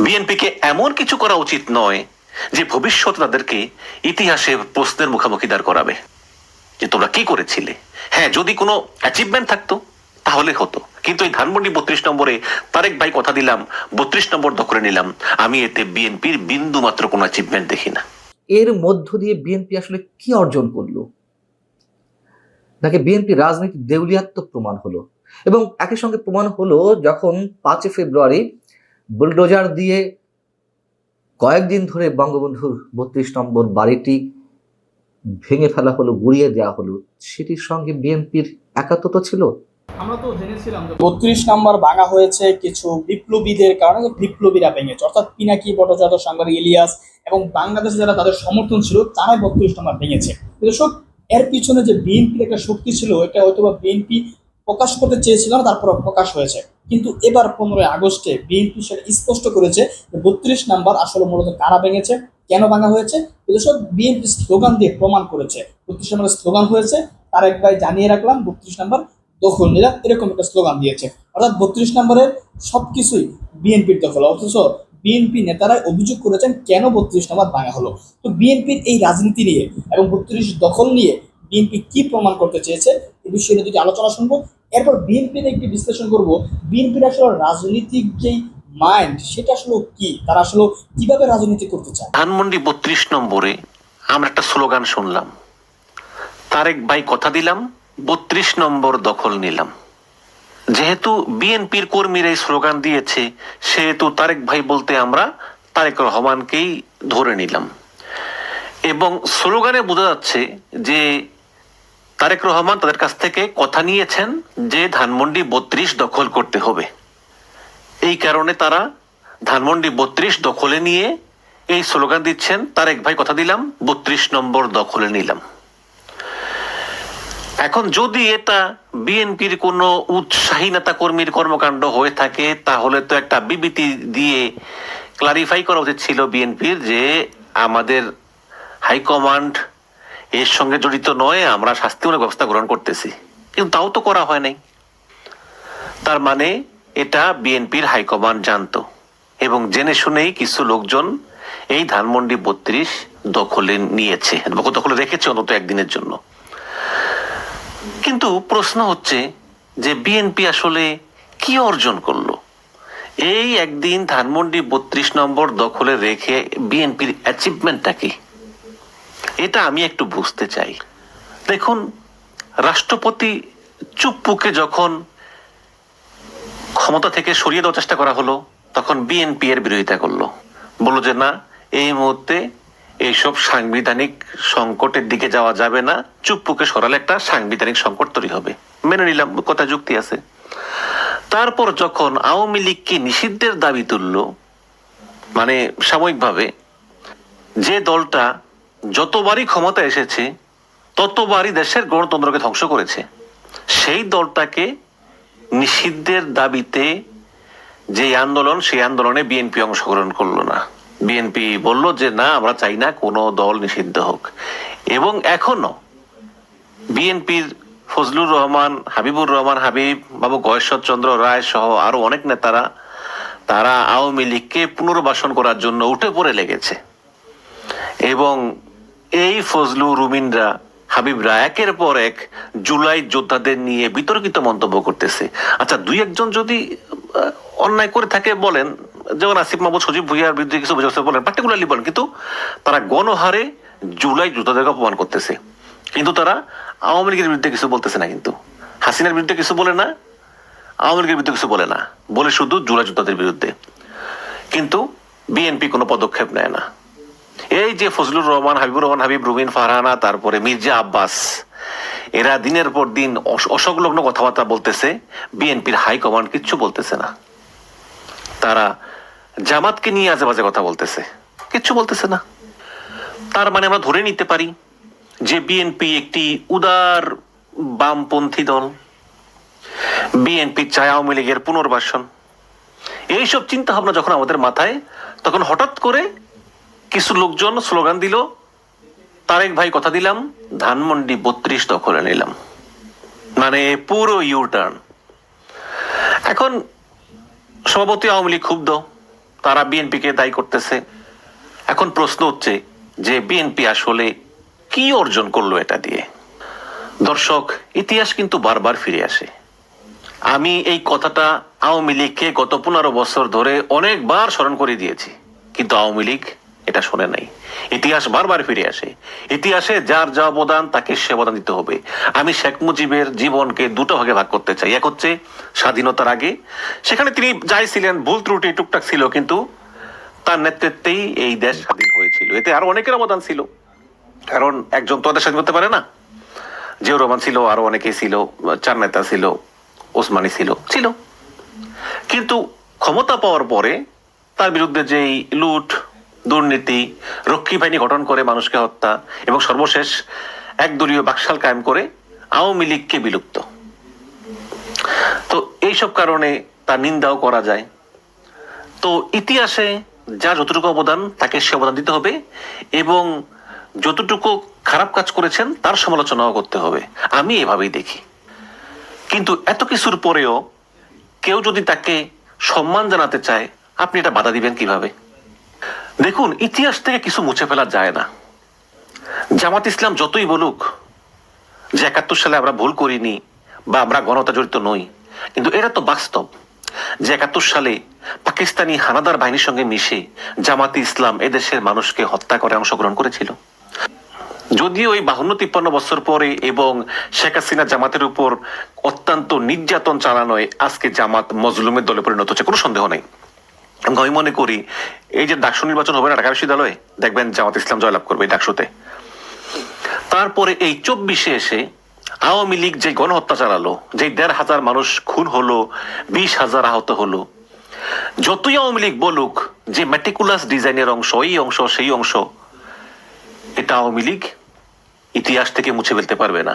বিএনপিকে এমন কিছু করা উচিত নয় যে ভবিষ্যৎ তাদেরকে ইতিহাসে প্রশ্নের মুখোমুখি দাঁড় করাবে। যে তোমরা কি করেছিলে? হ্যাঁ যদি কোনো অ্যাচিভমেন্ট থাকতো, তাহলে হতো। কিন্তু এই ধানমন্ডি বত্রিশ নম্বরে তারেক ভাই কথা দিলাম, বত্রিশ নম্বর দখলে নিলাম। আমি এতে বিএনপির বিন্দু মাত্র কোনো অ্যাচিভমেন্ট দেখি না। এর মধ্য দিয়ে বিএনপি আসলে কি অর্জন করল? নাকি বিএনপি রাজনীতি দেউলিয়াত্ম প্রমাণ হলো? এবং একই সঙ্গে প্রমাণ হলো যখন পাঁচই ফেব্রুয়ারি বুলডোজার দিয়ে কয়েকদিন ধরে বঙ্গবন্ধুর বত্রিশ নম্বর বাড়িটি ভেঙে ফেলা হলো গুড়িয়ে দেওয়া হলো। সেটির সঙ্গে বিএনপির একাত্মতা ছিল? আমরা তো জেনেছিলাম যে বত্রিশ নম্বর ভাঙা হয়েছে কিছু বিপ্লবীদের কারণে বিপ্লবীরা ভেঙেছে। অর্থাৎ পিনাকি ভট্টাচার্য সাংবাদিক ইলিয়াস এবং বাংলাদেশে যারা তাদের সমর্থন ছিল তারাই বত্রিশ নম্বর ভেঙেছে। দর্শক এর পিছনে যে বিএনপির একটা শক্তি ছিল এটা হয়তো বা বিএনপি প্রকাশ করতে চেয়েছিল না তারপর প্রকাশ হয়েছে। কিন্তু এবার পনেরোই আগস্টে বিএনপি সেটা স্পষ্ট করেছে যে বত্রিশ নাম্বার আসলে মূলত কারা ভেঙেছে, কেন ভাঙা হয়েছে? দর্শক, বিএনপি স্লোগান দিয়ে প্রমাণ করেছে। বত্রিশ নম্বরের স্লোগান হয়েছে তার এক ভাই জানিয়ে রাখলাম, বত্রিশ নাম্বার দখল নিলাম, এরকম একটা স্লোগান দিয়েছে। অর্থাৎ বত্রিশ নম্বরের সবকিছুই বিএনপির দখল। অথচ বিএনপি নেতারাই অভিযোগ করেছেন, কেন বত্রিশ নম্বর ভাঙা হলো? তো বিএনপির এই রাজনীতি নিয়ে এবং বত্রিশ দখল নিয়ে বিএনপি কি প্রমাণ করতে চেয়েছে এই বিষয়ে দুটি আলোচনা শুনব। এরপর বিএনপির একটি বিশ্লেষণ করব। বিএনপির আসলে রাজনৈতিক যেই মাইন্ড সেটা আসলে কি? তারা আসলে কীভাবে রাজনীতি করতে চায়? ধানমন্ডি বত্রিশ নম্বরে আমরা একটা স্লোগান শুনলাম। তারেক ভাই কথা দিলাম, বত্রিশ নম্বর দখল নিলাম। যেহেতু বিএনপির কর্মীরা এই স্লোগান দিয়েছে, সেহেতু তারেক ভাই বলতে আমরা তারেক রহমানকেই ধরে নিলাম। এবং স্লোগানে বোঝা যাচ্ছে যে তারেক রহমান তাদের কাছ থেকে কথা নিয়েছেন যে ধানমন্ডি বত্রিশ দখল করতে হবে। এই কারণে তারা ধানমন্ডি বত্রিশ দখলে নিয়ে এই স্লোগান দিচ্ছেন, তারেক ভাই কথা দিলাম, বত্রিশ নম্বর দখলে নিলাম। এখন যদি এটা বিএনপির কোনো উৎসাহী নেতা কর্মীর কর্মকাণ্ড হয়ে থাকে, তাহলে তো একটা বিবৃতি দিয়ে ক্লারিফাই করা উচিত ছিল বিএনপির যে আমাদের হাইকমান্ড এর সঙ্গে জড়িত নয়, আমরা শাস্তিমূলক ব্যবস্থা গ্রহণ করতেছি। কিন্তু তাও তো করা হয় নাই। তার মানে এটা বিএনপির হাইকমান্ড জানতো। এবং জেনে শুনেই কিছু লোকজন এই ধানমন্ডি বত্রিশ দখলে নিয়েছে দখলে রেখেছে অন্তত একদিনের জন্য। কিন্তু প্রশ্ন হচ্ছে যে বিএনপি আসলে কি অর্জন করল? এই একদিন ধানমন্ডি বত্রিশ নম্বর দখলে রেখে বিএনপির অ্যাচিভমেন্টটা কি? এটা আমি একটু বুঝতে চাই। দেখুন, রাষ্ট্রপতি চুপ্পুকে যখন ক্ষমতা থেকে সরিয়ে দেওয়ার চেষ্টা করা হলো, তখন বিএনপি এর বিরোধিতা করল। বলল যে, না, এই মুহূর্তে এইসব সাংবিধানিক সংকটের দিকে যাওয়া যাবে না। চুপ্পুকে সরালে একটা সাংবিধানিক সংকট তৈরি হবে। মেনে নিলাম, কথা যুক্তি আছে। তারপর যখন আওয়ামী লীগকে নিষিদ্ধের দাবি তুললো মানে সাময়িকভাবে যে দলটা যতবারই ক্ষমতা এসেছে, ততবারই দেশের গণতন্ত্রকে ধ্বংস করেছে। সেই দলটাকে নিষিদ্ধের দাবিতে যে আন্দোলন, সেই আন্দোলনে বিএনপি অংশগ্রহণ করল না। বিএনপি বলল যে, না, আমরা চাই না কোনো দল নিষিদ্ধ হোক। এবং এখনও বিএনপির ফজলুর রহমান, হাবিবুর রহমান, হাবিব বাবু গয়েশ্বর চন্দ্র রায় সহ আরও অনেক নেতারা, তারা আওয়ামী লীগকে পুনর্বাসন করার জন্য উঠে পড়ে লেগেছে। এবং এই ফজলু রুমিনরা হাবিবরা একের পর এক জুলাই যোদ্ধাদের নিয়ে বিতর্কিত মন্তব্য করতেছে। আচ্ছা দুই একজন যদি অন্যায় করে থাকে বলেন, যেমন আসিফ মাহমুদ, সজীব ভুইয়ার বিরুদ্ধে কিছু বলেন পার্টিকুলারলি বলেন, কিন্তু তারা গণহারে জুলাই যোদ্ধাদেরকে অপমান করতেছে। কিন্তু তারা আওয়ামী লীগের বিরুদ্ধে কিছু বলতেছে না কিন্তু। হাসিনার বিরুদ্ধে কিছু বলে না, আওয়ামী লীগের বিরুদ্ধে কিছু বলে না। বলে শুধু জুলাই যোদ্ধাদের বিরুদ্ধে। কিন্তু বিএনপি কোনো পদক্ষেপ নেয় না। এই যে ফজলুর রহমান, হাবিবুর রহমান, হাবিব রুবিন ফারহানা, তারপরে মির্জা আব্বাস, এরা দিনের পর দিন অস- অসংলগ্ন কথাবার্তা বলতেছে, বিএনপির হাইকমান্ড কিচ্ছু বলতেছে না। তারা জামাতকে নিয়ে আজে বাজে কথা বলতেছে, কিচ্ছু বলতেছে না। তার মানে আমরা ধরে নিতে পারি যে বিএনপি একটি উদার বামপন্থী দল। বিএনপি চায় আওয়ামী লীগের পুনর্বাসন। এইসব চিন্তা ভাবনা যখন আমাদের মাথায়, তখন হঠাৎ করে কিছু লোকজন স্লোগান দিল, তারেক ভাই কথা দিলাম, ধানমন্ডি বত্রিশ দখলে নিলাম। মানে পুরো ইউ টার্ন এখন সভাপতি আওয়ামী লীগ ক্ষুব্ধ, তারা বিএনপিকে দায়ী করতেছে। এখন প্রশ্ন হচ্ছে যে বিএনপি আসলে কি অর্জন করল এটা দিয়ে? দর্শক, ইতিহাস কিন্তু বারবার ফিরে আসে। আমি এই কথাটা আওয়ামী লীগকে গত পনেরো বছর ধরে অনেকবার স্মরণ করে দিয়েছি। কিন্তু আওয়ামী লীগ এটা শোনে নাই। ইতিহাস বারবার ফিরে আসে। ইতিহাসে যার যা অবদান, তাকে সে অবদান দিতে হবে। আমি শেখ মুজিবের জীবনকে দুটো ভাগে ভাগ করতে চাই। এক হচ্ছে স্বাধীনতার আগে। সেখানে তিনি যাই ছিলেন, ভুল ত্রুটি টুকটাক ছিল, কিন্তু তার নেতৃত্বেই এই দেশ স্বাধীন হয়েছিল। এতে আরও অনেকের অবদান ছিল। কারণ একজন তো স্বাধীন করতে পারে না। জিয়াউর রহমান ছিল, আরও অনেকেই ছিল, চার নেতা ছিল, ওসমানী ছিল ছিল। কিন্তু ক্ষমতা পাওয়ার পরে তার বিরুদ্ধে যেই লুট দুর্নীতি, রক্ষী বাহিনী গঠন করে মানুষকে হত্যা এবং সর্বশেষ একদলীয় বাকশাল কায়েম করে আওয়ামী লীগকে বিলুপ্ত। তো এইসব কারণে তার নিন্দাও করা যায়। তো ইতিহাসে যা যতটুকু অবদান, তাকে সে অবদান দিতে হবে এবং যতটুকু খারাপ কাজ করেছেন, তার সমালোচনাও করতে হবে। আমি এভাবেই দেখি। কিন্তু এত কিছুর পরেও কেউ যদি তাকে সম্মান জানাতে চায়, আপনি এটা বাধা দিবেন কীভাবে? দেখুন, ইতিহাস থেকে কিছু মুছে ফেলা যায় না। জামাত ইসলাম যতই বলুক যে একাত্তর সালে আমরা ভুল করিনি বা আমরা গণতা জড়িত নই, কিন্তু এটা তো বাস্তব যে একাত্তর সালে পাকিস্তানি হানাদার বাহিনীর সঙ্গে মিশে জামাতি ইসলাম এদেশের মানুষকে হত্যা করে অংশগ্রহণ করেছিল। যদিও এই বাহান্ন তিপ্পান্ন বছর পরে এবং শেখ হাসিনা জামাতের উপর অত্যন্ত নির্যাতন চালানোয় আজকে জামাত মজলুমের দলে পরিণত হচ্ছে, কোনো সন্দেহ নেই। আমি মনে করি, এই যে ডাকসু নির্বাচন হবে না ঢাকা বিশ্ববিদ্যালয়ে, দেখবেন জামাত ইসলাম জয়লাভ করবে এই ডাকসুতে। তারপরে এই চব্বিশে এসে আওয়ামী লীগ যে গণহত্যা চালালো, যে দেড় হাজার মানুষ খুন হলো, বিশ হাজার আহত হলো, যতই আওয়ামী লীগ বলুক যে ম্যাটিকুলাস ডিজাইনের অংশ, এই অংশ, সেই অংশ, এটা আওয়ামী লীগ ইতিহাস থেকে মুছে ফেলতে পারবে না।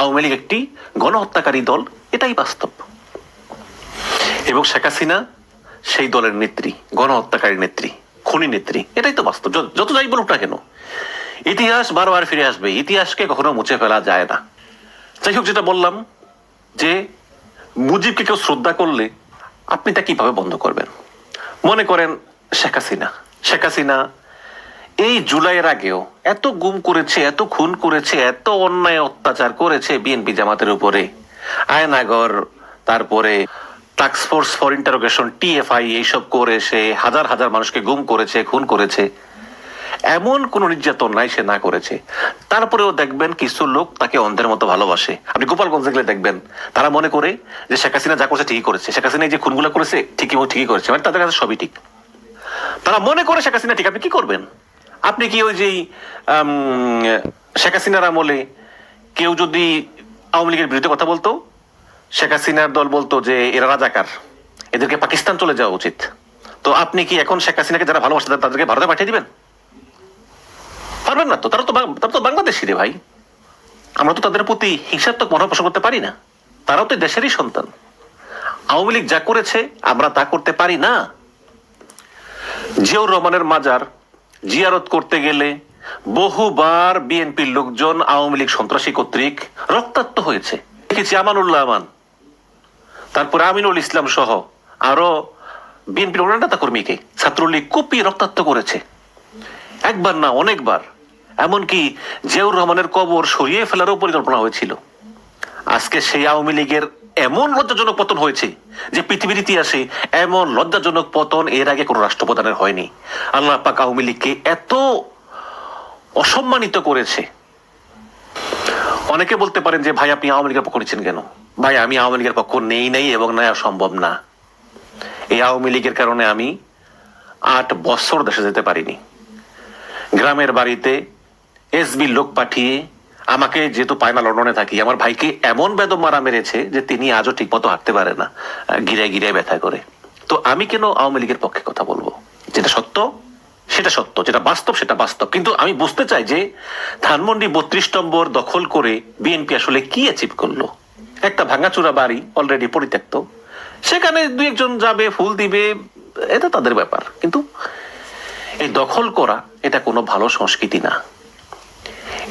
আওয়ামী লীগ একটি গণহত্যাকারী দল, এটাই বাস্তব। এবং শেখ হাসিনা সেই দলের নেত্রী, গণহত্যাকারী নেত্রী, খুনি নেত্রী, এটাই তো বাস্তব। যত- যাই বলুক না কেন, ইতিহাস বারবার ফিরে আসবে, ইতিহাসকে কখনো মুছে ফেলা যায় না। যাই হোক, যেটা বললাম, যে মুজিবকে কেউ শ্রদ্ধা করলে আপনি তা কীভাবে বন্ধ করবেন? মনে করেন শেখ হাসিনা। শেখ হাসিনা এই জুলাইয়ের আগেও এত গুম করেছে, এত খুন করেছে, এত অন্যায় অত্যাচার করেছে বিএনপি জামাতের উপরে। আয়নাগর, তারপরে ফোর্স ফর ইন্টারোগেশন, টিএফআই, এইসব করে সে হাজার হাজার মানুষকে গুম করেছে, খুন করেছে। এমন কোন নির্যাতন নাই সে না করেছে। তারপরেও দেখবেন কিছু লোক তাকে অন্ধের মতো ভালোবাসে। আপনি গোপালগঞ্জে গেলে দেখবেন, তারা মনে করে যে শেখ হাসিনা যা করেছে ঠিকই করেছে। শেখ হাসিনা যে খুনগুলো করেছে, ঠিকই ঠিকই করেছে। মানে তাদের কাছে সবই ঠিক। তারা মনে করে শেখ হাসিনা ঠিক, আপনি কি করবেন? আপনি কি ওই যেই শেখ হাসিনার আমলে কেউ যদি আওয়ামী লীগের বিরুদ্ধে কথা বলতো? শেখ হাসিনার দল বলতো যে, এরা রাজাকার। এদেরকে পাকিস্তান চলে যাওয়া উচিত। তো আপনি কি এখন শেখ হাসিনাকে যারা ভালোবাসে তাদেরকে ভারতে পাঠিয়ে দিবেন? পারবেন না তো? তারা তো তারা তো বাংলাদেশি রে ভাই। আমরা তো তাদের প্রতি হিংসাত্মক মনোভাব পোষণ করতে পারি না। তারাও তো দেশেরই সন্তান। আওয়ামী লীগ যা করেছে, আমরা তা করতে পারি না। জিয়াউর রহমানের মাজার জিয়ারত করতে গেলে বহুবার বিএনপির লোকজন, আওয়ামী লীগ সন্ত্রাসী কর্তৃক রক্তাক্ত হয়েছে। দেখেছি আমানুল্লাহ আমান। তারপরে আমিনুল ইসলাম সহ আরও বিএনপির অনেক নেতা কর্মীকে ছাত্রলীগ কুপি রক্তাক্ত করেছে। একবার না, অনেকবার। এমনকি জিয়াউর রহমানের কবর সরিয়ে ফেলারও পরিকল্পনা হয়েছিল। আজকে সেই আওয়ামী লীগের এমন লজ্জাজনক পতন হয়েছে যে পৃথিবীর ইতিহাসে এমন লজ্জাজনক পতন এর আগে কোনো রাষ্ট্রপ্রধানের হয়নি। আল্লাহ পাক আওয়ামী লীগকে এত অসম্মানিত করেছে। অনেকে বলতে পারেন যে, ভাই, আপনি আওয়ামী লীগের পক্ষ নিচ্ছেন কেন? ভাই, আমি আওয়ামী লীগের পক্ষ নেই নেই এবং নেওয়া সম্ভব না। এই আওয়ামী লীগের কারণে আমি আট বছর দেশে যেতে পারিনি। গ্রামের বাড়িতে এসবি লোক পাঠিয়ে আমাকে যেহেতু পায়না লন্ডনে থাকি, আমার ভাইকে এমন বেদম মারা মেরেছে যে তিনি আজও ঠিক মতো হাঁটতে পারে না গিরায় গিরায় ব্যথা করে। তো আমি কেন আওয়ামী লীগের পক্ষে কথা বলব? যেটা সত্য, সেটা সত্য, যেটা বাস্তব, সেটা বাস্তব। কিন্তু আমি বুঝতে চাই যে ধানমন্ডি বত্রিশ নম্বর দখল করে বিএনপি আসলে কি অ্যাচিভ করল? একটা ভাঙাচুরা বাড়ি অলরেডি পরিত্যক্ত। সেখানে দুই একজন যাবে, ফুল দিবে, এটা তাদের ব্যাপার। কিন্তু এই দখল করা, এটা কোনো ভালো সংস্কৃতি না।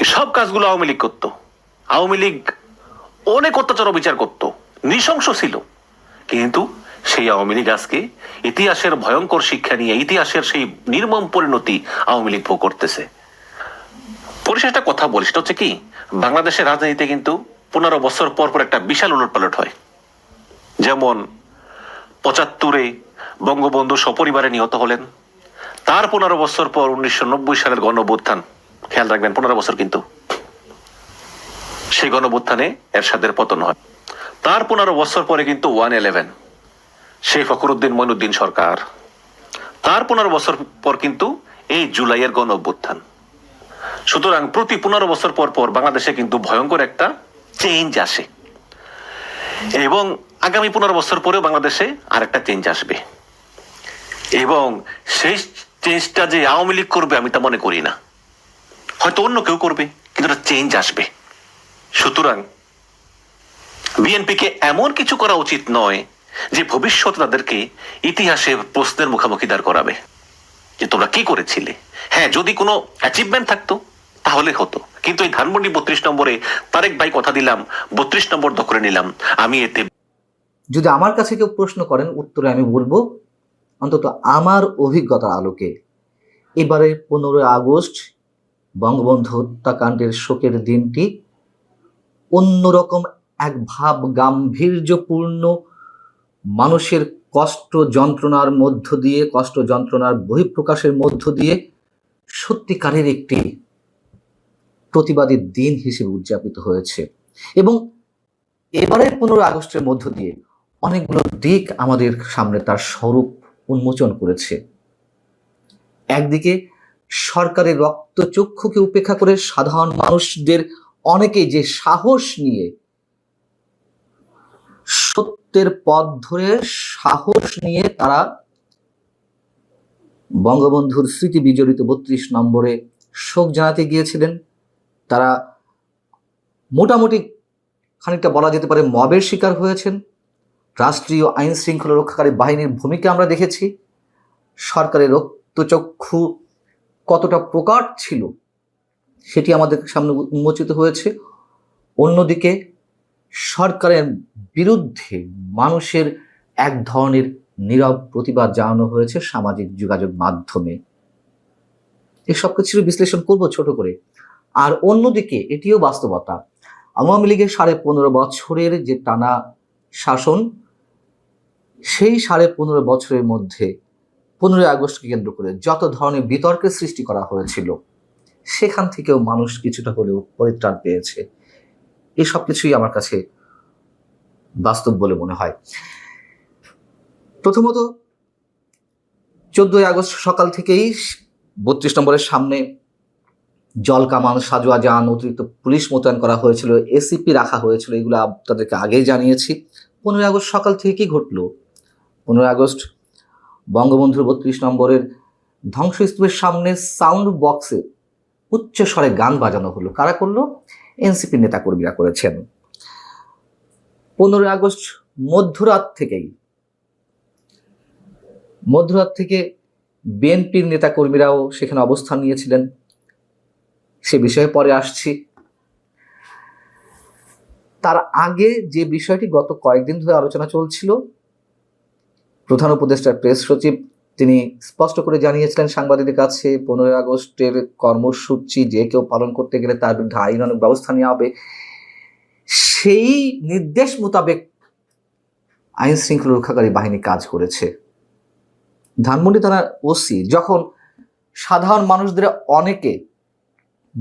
সব কাজগুলো আওয়ামী লীগ করতো। আওয়ামী লীগ অনেক অত্যাচার বিচার করত। নৃশংস ছিল। কিন্তু সেই আওয়ামী লীগ আজকে ইতিহাসের ভয়ঙ্কর শিক্ষা নিয়ে, ইতিহাসের সেই নির্মম পরিণতি আওয়ামী লীগ ভোগ করতেছে। পরিশেষ একটা কথা বলি, সেটা হচ্ছে কি? বাংলাদেশের রাজনীতিতে কিন্তু পনেরো বছর পর পর একটা বিশাল উলটপালট হয়। যেমন পঁচাত্তরে বঙ্গবন্ধু সপরিবারে নিহত হলেন। তার পনেরো বছর পর উনিশশো নব্বই সালের গণঅভ্যুত্থান। খেয়াল রাখবেন, পনেরো বছর কিন্তু। সেই গণঅভ্যুত্থানে এরশাদের পতন হয়। তার পনেরো বছর পরে কিন্তু ওয়ান ইলেভেন সেই ফখরুদ্দিন মইনুদ্দিন সরকার। তার পনেরো বছর পর কিন্তু এই জুলাইয়ের গণ অভ্যুত্থান সুতরাং প্রতি পনেরো বছর পর পর বাংলাদেশে কিন্তু ভয়ঙ্কর একটা চেঞ্জ আসে। এবং আগামী পনেরো বছর পরেও বাংলাদেশে আরেকটা চেঞ্জ আসবে। এবং সেই চেঞ্জটা যে আওয়ামী লীগ করবে আমি তা মনে করি না। হয়তো অন্য কেউ করবে, কিন্তু চেঞ্জ আসবে। সুতরাং বিএনপিকে এমন কিছু করা উচিত নয় যে ভবিষ্যৎ তাদেরকে ইতিহাসে প্রশ্নের মুখোমুখি দাঁড় করাবে। যে তোমরা কি করেছিলে? হ্যাঁ যদি কোনো অ্যাচিভমেন্ট থাকতো তাহলে হতো। কিন্তু এই ধানমন্ডি বত্রিশ নম্বরে তারেক ভাই কথা দিলাম, বত্রিশ নম্বর দখলে নিলাম। আমি এতে যদি আমার কাছে কেউ প্রশ্ন করেন, উত্তরে আমি বলব, অন্তত আমার অভিজ্ঞতার আলোকে এবারে পনেরোই আগস্ট বঙ্গবন্ধু হত্যাকাণ্ডের শোকের দিনটি অন্যরকম এক ভাব গাম্ভীর্যপূর্ণ মানুষের কষ্ট যন্ত্রণার মধ্য দিয়ে, কষ্ট যন্ত্রণার বহিঃপ্রকাশের মধ্য দিয়ে সত্যিকারের একটি প্রতিবাদী দিন হিসেবে উদযাপিত হয়েছে। এবং এবারের পনেরো আগস্টের মধ্য দিয়ে অনেকগুলো দিক আমাদের সামনে তার স্বরূপ উন্মোচন করেছে। একদিকে সরকারের রক্তচক্ষুকে উপেক্ষা করে সাধারণ মানুষদের অনেকেই যে সাহস নিয়ে সত্যের পথ ধরে সাহস নিয়ে তারা বঙ্গবন্ধুর স্মৃতি বিজড়িত বত্রিশ নম্বরে শোক জানাতে গিয়েছিলেন। তারা মোটামুটি খানিকটা বলা যেতে পারে মবের শিকার হয়েছেন। রাষ্ট্রীয় আইন শৃঙ্খলা রক্ষাকারী বাহিনীর ভূমিকা আমরা দেখেছি। সরকারের রক্তচক্ষু কতটা প্রকাট ছিল সেটি আমাদের সামনে উন্মোচিত হয়েছে। অন্যদিকে সরকারের বিরুদ্ধে মানুষের এক ধরনের নীরব প্রতিবাদ জানানো হয়েছে সামাজিক যোগাযোগ মাধ্যমে। এসব সব কিছুর বিশ্লেষণ করব ছোট করে। আর অন্যদিকে এটিও বাস্তবতা। আওয়ামী লীগের সাড়ে পনেরো বছরের যে টানা শাসন, সেই সাড়ে পনেরো বছরের মধ্যে পনেরোই আগস্টকে কেন্দ্র করে যত ধরনের বিতর্কের সৃষ্টি করা হয়েছিল, সেখান থেকেও মানুষ কিছুটা হলেও পরিত্রাণ পেয়েছে। এসব কিছুই আমার কাছে বাস্তব বলে মনে হয়। প্রথমত, চোদ্দই আগস্ট সকাল থেকেই বত্রিশ নম্বরের সামনে জল কামান সাজোয়া যান অতিরিক্ত পুলিশ মোতায়েন করা হয়েছিল এসিপি রাখা হয়েছিল, এগুলো আপনাদেরকে আগেই জানিয়েছি। পনেরোই আগস্ট সকাল থেকে কি ঘটলো। পনেরোই আগস্ট বঙ্গবন্ধুর বত্রিশ নম্বরের ধ্বংসস্তূপের সামনে সাউন্ড বক্সে উচ্চ স্বরে গান বাজানো হলো। কারা করল? এনসিপি নেতাকর্মীরা করেছেন। পনেরোই আগস্ট মধ্যরাত থেকেই, মধ্যরাত থেকে বিএনপির নেতাকর্মীরাও সেখানে অবস্থান নিয়েছিলেন। সে বিষয়ে পরে আসছি। তার আগে যে বিষয়টি গত কয়েকদিন ধরে আলোচনা চলছিল, প্রধান উপদেষ্টার প্রেস সচিব তিনি স্পষ্ট করে জানিয়েছিলেন সাংবাদিকদের কাছে, পনেরোই আগস্টের কর্মসূচি যে কেউ পালন করতে গেলে তার বিরুদ্ধে আইনানুক ব্যবস্থা নেওয়া হবে। সেই নির্দেশ মোতাবেক আইন শৃঙ্খলা রক্ষাকারী বাহিনী কাজ করেছে। ধানমন্ডি থানার ওসি যখন সাধারণ মানুষদের অনেকে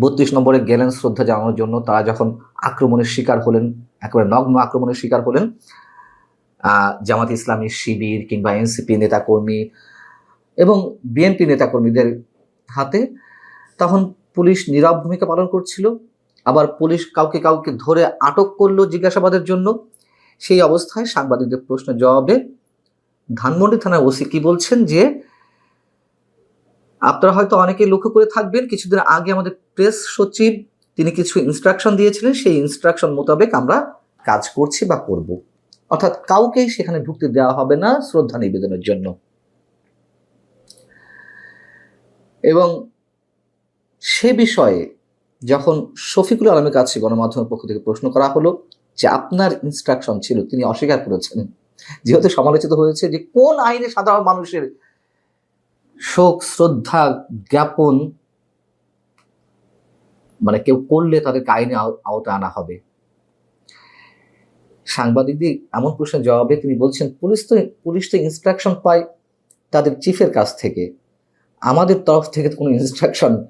বত্রিশ নম্বরে গেলেন শ্রদ্ধা জানানোর জন্য। তারা যখন আক্রমণের শিকার হলেন, একেবারে নগ্ন আক্রমণের শিকার হলেন জামাত ইসলামী, শিবির কিংবা এনসিপি নেতাকর্মী এবং বিএনপি নেতাকর্মীদের হাতে তখন পুলিশ নীরব ভূমিকা পালন করছিল। আবার পুলিশ কাউকে কাউকে ধরে আটক করল জিজ্ঞাসাবাদের জন্য। সেই অবস্থায় সাংবাদিকদের প্রশ্নের জবাবে ধানমন্ডি থানার ওসি কি বলছেন যে আপনারা হয়তো অনেকে লক্ষ্য করে থাকবেন, কিছুদিন আগে আমাদের প্রেস সচিব তিনি কিছু ইনস্ট্রাকশন দিয়েছিলেন, সেই ইনস্ট্রাকশন মোতাবেক আমরা কাজ করছি বা করব। অর্থাৎ কাউকেই সেখানে ঢুকতে দেওয়া হবে না শ্রদ্ধা নিবেদনের জন্য। এবং সে বিষয়ে যখন শফিকুল আলমের কাছে গণমাধ্যমের পক্ষ থেকে প্রশ্ন করা হলো যে আপনার ইনস্ট্রাকশন ছিল, তিনি অস্বীকার করেছেন। যেহেতু সমালোচিত হয়েছে যে কোন আইনে সাধারণ মানুষের শোক, শ্রদ্ধা জ্ঞাপন মানে কেউ করলে তাদেরকে আইনে আও- আওতায় আনা হবে। সাংবাদিকদের এমন প্রশ্নের জবাবে তিনি বলছেন, পুলিশ তো পুলিশ তো ইনস্ট্রাকশন পায় তাদের চিফের কাছ থেকে। আমাদের তরফ থেকে কোনো ইনস্ট্রাকশন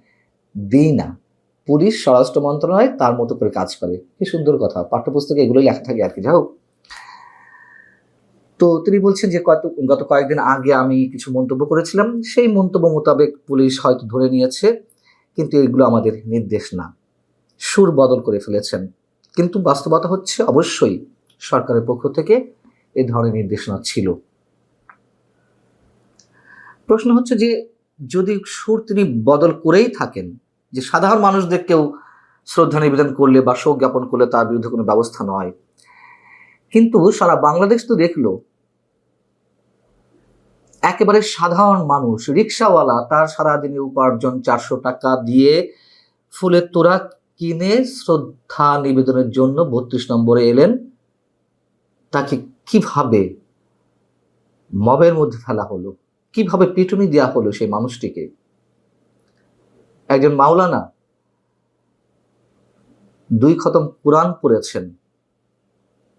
দিই না। পুলিশ স্বরাষ্ট্র মন্ত্রণালয় তার মতো করে কাজ করে। কি সুন্দর কথা। পাঠ্যপুস্তকে এগুলোই লেখা থাকে আর কি। যাই হোক তো তিনি বলছেন যে কত, গত কয়েকদিন আগে আমি কিছু মন্তব্য করেছিলাম। সেই মন্তব্য মোতাবেক পুলিশ হয়তো ধরে নিয়েছে, কিন্তু এগুলো আমাদের নির্দেশ না। সুর বদল করে ফেলেছেন। কিন্তু বাস্তবতা হচ্ছে অবশ্যই সরকারের পক্ষ থেকে এই ধরনের নির্দেশনা ছিল। প্রশ্ন হচ্ছে যে, যদি সুর তিনি বদল করেই থাকেন, যে সাধারণ মানুষদের কেউ শ্রদ্ধা নিবেদন করলে বা শোক জ্ঞাপন করলে তার বিরুদ্ধে কোনো ব্যবস্থা নয়। কিন্তু সারা বাংলাদেশ তো দেখল একেবারে সাধারণ মানুষ, রিক্সাওয়ালা, তার সারাদিনে উপার্জন চারশো টাকা দিয়ে ফুলের তোড়া কিনে শ্রদ্ধা নিবেদনের জন্য বত্রিশ নম্বরে এলেন। তাকে কীভাবে মবের মধ্যে ফেলা হলো? কীভাবে পিটুনি দেওয়া হলো সেই মানুষটিকে? একজন মাওলানা দুই খতম কোরআন পড়েছেন,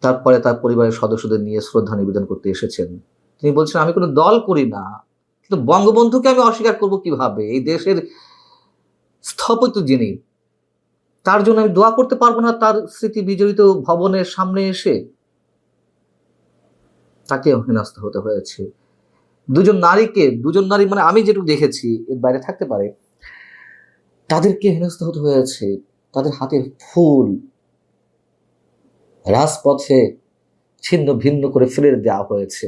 তারপরে তার পরিবারের সদস্যদের নিয়ে শ্রদ্ধা নিবেদন করতে এসেছেন। তিনি বলছেন, আমি কোনো দল করি না, কিন্তু বঙ্গবন্ধুকে আমি অস্বীকার করব কীভাবে? এই দেশের স্থপতি যিনি, তার জন্য আমি দোয়া করতে পারব না, তার স্মৃতি বিজড়িত ভবনের সামনে এসে তাকে হেনস্থ হতে হয়েছে। দুজন নারীকে, দুজন নারী মানে আমি যেটুকু দেখেছি, এর বাইরে থাকতে পারে, তাদেরকে হেনস্থ হতে হয়েছে, তাদের হাতের ফুল রাজপথে ছিন্ন ভিন্ন করে ফেলে দেওয়া হয়েছে।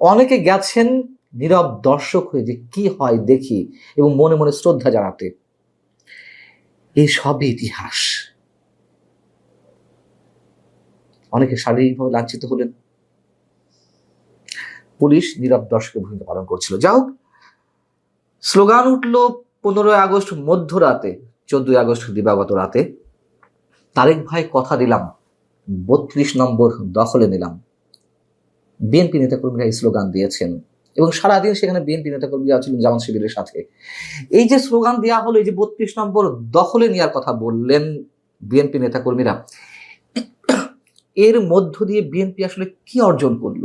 অনেকে গেছেন নীরব দর্শক হয়ে যে কি হয় দেখি এবং মনে মনে শ্রদ্ধা জানাতে। এই ইতিহাস। অনেকে শারীরিকভাবে লাঞ্ছিত হলেন। পুলিশ নীরব দর্শকের ভূমিকা পালন করছিল। যাই হোক, স্লোগান উঠল পনেরোই আগস্ট মধ্যরাতে, চোদ্দই আগস্ট দিবাগত রাতে। তারেক ভাই কথা দিলাম, বত্রিশ নম্বর দখলে নিলাম। বিএনপি নেতাকর্মীরা এই স্লোগান দিয়েছেন। এবং সারাদিন সেখানে বিএনপি নেতাকর্মীরা ছিলেন জামান শিবিরের সাথে। এই যে স্লোগান দেওয়া হলো, এই যে বত্রিশ নম্বর দখলে নেওয়ার কথা বললেন বিএনপি নেতাকর্মীরা, এর মধ্য দিয়ে বিএনপি আসলে কি অর্জন করল?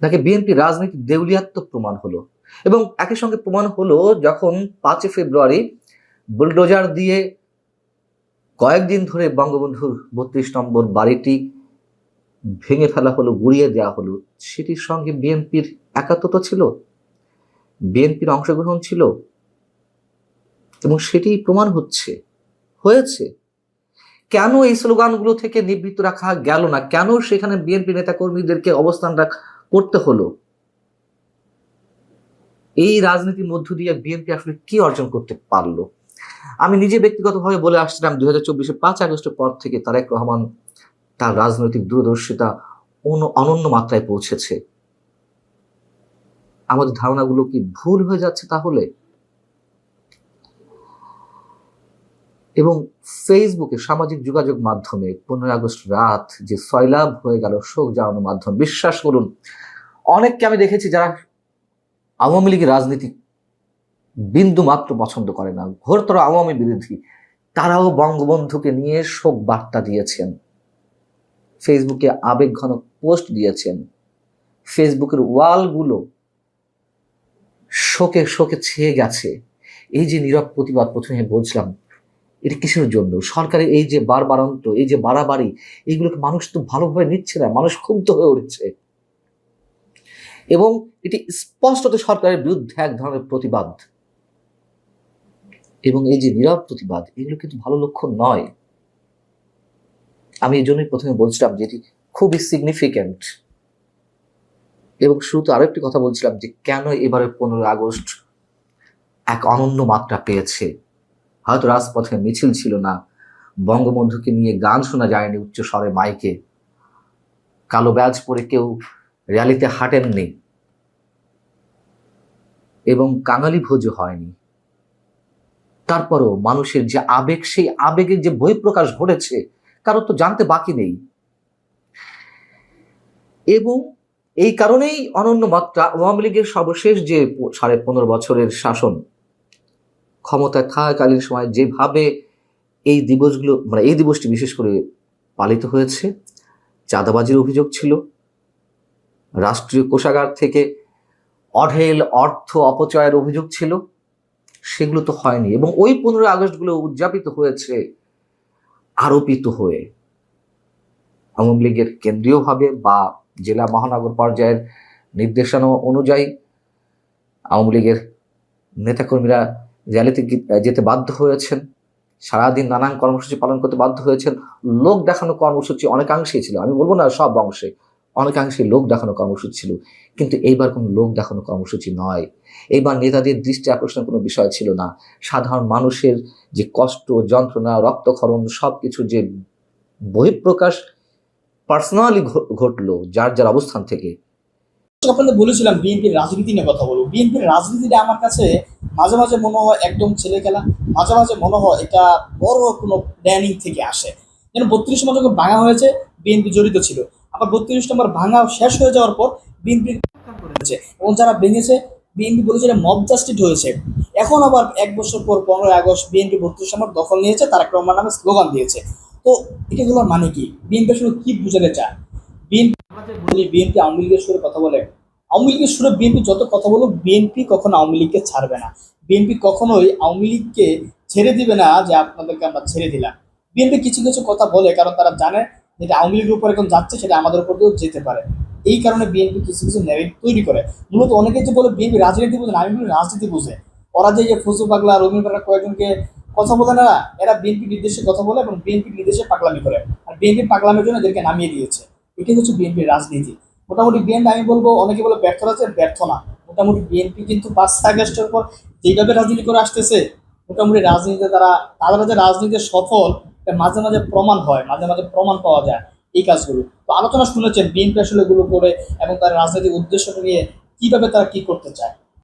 নাকি বিএনপি রাজনীতি দেউলিয়াত্মক প্রমাণ হলো? এবং একই সঙ্গে প্রমাণ হলো, যখন পাঁচই ফেব্রুয়ারি বুলডোজার দিয়ে কয়েকদিন ধরে বঙ্গবন্ধুর বত্রিশ নম্বর বাড়িটি ভেঙে ফেলা হলো, গুড়িয়ে দেওয়া হলো, সেটির সঙ্গে বিএনপির একাত্মতা ছিল? বিএনপির অংশগ্রহণ ছিল? এবং সেটি প্রমাণ হচ্ছে, হয়েছে। কেন এই স্লোগানগুলো থেকে নিবৃত্ত রাখা গেল না? কেন সেখানে বিএনপি নেতাকর্মীদেরকে অবস্থান করতে হলো? এই রাজনীতির মধ্য দিয়ে বিএনপি আসলে কি অর্জন করতে পারল? আমি নিজে ব্যক্তিগতভাবে বলে আসছিলাম, দুই হাজার চব্বিশে পাঁচ আগস্টের পর থেকে তারেক রহমান তার রাজনৈতিক দূরদর্শিতা অন- অনন্য মাত্রায় পৌঁছেছে। আমাদের ধারণাগুলো কি ভুল হয়ে যাচ্ছে তাহলে? এবং ফেসবুকে সামাজিক যোগাযোগ মাধ্যমে পনেরোই আগস্ট রাত যে সয়লাভ হয়ে গেল শোক জানানোর মাধ্যম, বিশ্বাস করুন, অনেককে আমি দেখেছি যারা আওয়ামী লীগের রাজনীতি বিন্দু মাত্র পছন্দ করে না। ঘোরতর আওয়ামী বিরোধী, তারাও বঙ্গবন্ধুকে নিয়ে শোক বার্তা দিয়েছেন। ফেসবুকে আবেগঘন পোস্ট দিয়েছেন। ফেসবুকের ওয়ালগুলো শোকে শোকে ছেয়ে গেছে। এই যে নীরব প্রতিবাদ প্রথমে বলছিলাম, এটা কিসের জন্য? সরকারের এই যে বারবারন্ত এই যে বাড়াবাড়ি, এইগুলোকে মানুষ তো ভালোভাবে নিচ্ছে না, মানুষ ক্ষুব্ধ হয়ে উঠছে। এবং এটি স্পষ্টত সরকারের বিরুদ্ধে এক ধরনের প্রতিবাদ। এবং এই যে নীরব প্রতিবাদ, এগুলো কিন্তু ভালো লক্ষণ নয়। আমি এই জন্যই প্রথমে বলছিলাম যে এটি খুবই সিগনিফিক্যান্ট এবং শুরুতে আরেকটি কথা বলছিলাম যে কেন এবারে পনেরোই আগস্ট এক অনন্য মাত্রা পেয়েছে। হয়তো রাজপথে মিছিল ছিল না, বঙ্গবন্ধুকে নিয়ে গান শোনা যায়নি উচ্চ স্বরে মাইকে, কালো ব্যাজ পরে কেউ র্যালিতে হাঁটেননি, এবং কাঙালি ভোজও হয়নি। তারপরও মানুষের যে আবেগ, সেই আবেগের যে বহিঃপ্রকাশ ঘটেছে কারও তো জানতে বাকি নেই। এবং এই কারণেই অনন্য মাত্রা আওয়ামী লীগের সর্বশেষ যে সাড়ে পনেরো বছরের শাসন, ক্ষমতায় থাকাকালীন সময় যেভাবে এই দিবসগুলো মানে এই দিবসটি বিশেষ করে পালিত হয়েছে, চাঁদাবাজির অভিযোগ ছিল, রাষ্ট্রীয় কোষাগার থেকে অঢেল অর্থ অপচয়ের অভিযোগ ছিল, সেগুলো তো হয়নি। এবং ওই পনেরোই আগস্টগুলো উদযাপিত হয়েছে আরোপিত হয়ে আওয়ামী লীগের কেন্দ্রীয়ভাবে বা জেলা মহানগর পর্যায়ের নির্দেশনা অনুযায়ী আওয়ামী লীগের নেতাকর্মীরা র্যালিতে যেতে বাধ্য হয়েছেন। সারাদিন নানান কর্মসূচি পালন করতে বাধ্য হয়েছেন। লোক দেখানো কর্মসূচি অনেকাংশেই ছিল। আমি বলব না সব অংশে অনেকাংশে লোক দেখানো কর্মসূচি ছিল। কিন্তু এইবার কোনো লোক দেখানো কর্মসূচি নয়। এইবার নেতাদের দৃষ্টি আকর্ষণ কোনো বিষয় ছিল না। সাধারণ মানুষের যে কষ্ট যন্ত্রণা রক্তক্ষরণ সব কিছু যে বহিঃপ্রকাশ পার্সোনালি ঘটলো যার যার অবস্থান থেকে। আপনাদের বলেছিলাম বিএনপির রাজনীতি নিয়ে কথা বলব। বিএনপির রাজনীতিটা আমার কাছে মাঝে মাঝে মনে হয় একদম ছেলে খেলা। মাঝে মাঝে মনে হয় এটা বড় কোনো প্ল্যানিং থেকে আসে। যেন বত্রিশ নম্বর যখন ভাঙা হয়েছে বিএনপি জড়িত ছিল। আবার বত্রিশ নম্বর ভাঙা শেষ হয়ে যাওয়ার পর বিএনপি এবং যারা ভেঙেছে বিএনপি বলেছে এটা মব জাস্টিস হয়েছে। এখন আবার এক বছর পর পনেরোই আগস্ট বিএনপি বত্রিশ নম্বর দখল নিয়েছে তারা ক্রমার নামে স্লোগান দিয়েছে। তো এটাগুলোর মানে কি? বিএনপি আসলে কি বুঝাতে চায়? বিএনপি বলি, বিএনপি আওয়ামী লীগের সুরে কথা বলে। আওয়ামী লীগের সুরে বিএনপি যত কথা বলুক, বিএনপি কখনো আওয়ামী লীগকে ছাড়বে না। বিএনপি কখনোই আওয়ামী লীগকে ছেড়ে দিবে না যে আপনাদেরকে আমরা ছেড়ে দিলাম। বিএনপি কিছু কিছু কথা বলে, কারণ তারা জানে যেটা আওয়ামী লীগের উপর এখন যাচ্ছে, সেটা আমাদের উপর দিয়েও যেতে পারে। এই কারণে বিএনপি কিছু কিছু ন্যারেটিভ তৈরি করে। মূলত অনেকে যে বলে বিএনপি রাজনীতি বুঝে না, আমি বলি রাজনীতি বুঝে। ওরা যে ফজু পাগলা রবীন্দ্র পাগলা কয়েকজনকে কথা বলে না, এরা বিএনপি নির্দেশে কথা বলে এবং বিএনপি নির্দেশে পাগলামি করে। আর বিএনপি পাগলামির জন্য এদেরকে নামিয়ে দিয়েছে। এটাই হচ্ছে বিএনপির রাজনীতি। মোটামুটি বিএনপি আমি বলব, অনেকে বলে ব্যর্থ আছে ব্যর্থ না। মোটামুটি বিএনপি কিন্তু পাঁচ আগস্টের পর যেভাবে রাজনীতি করে আসতেছে, মোটামুটি রাজনীতিতে তারা তারা যে রাজনীতিতে সফল মাঝে মাঝে প্রমাণ হয়, মাঝে মাঝে প্রমাণ পাওয়া যায়। এই কাজগুলো। তো আলোচনা শুনেছেন, বিএনপি আসলে এগুলো করে এবং তার রাজনৈতিক উদ্দেশ্যটা নিয়ে কীভাবে তারা কি করতে চায়?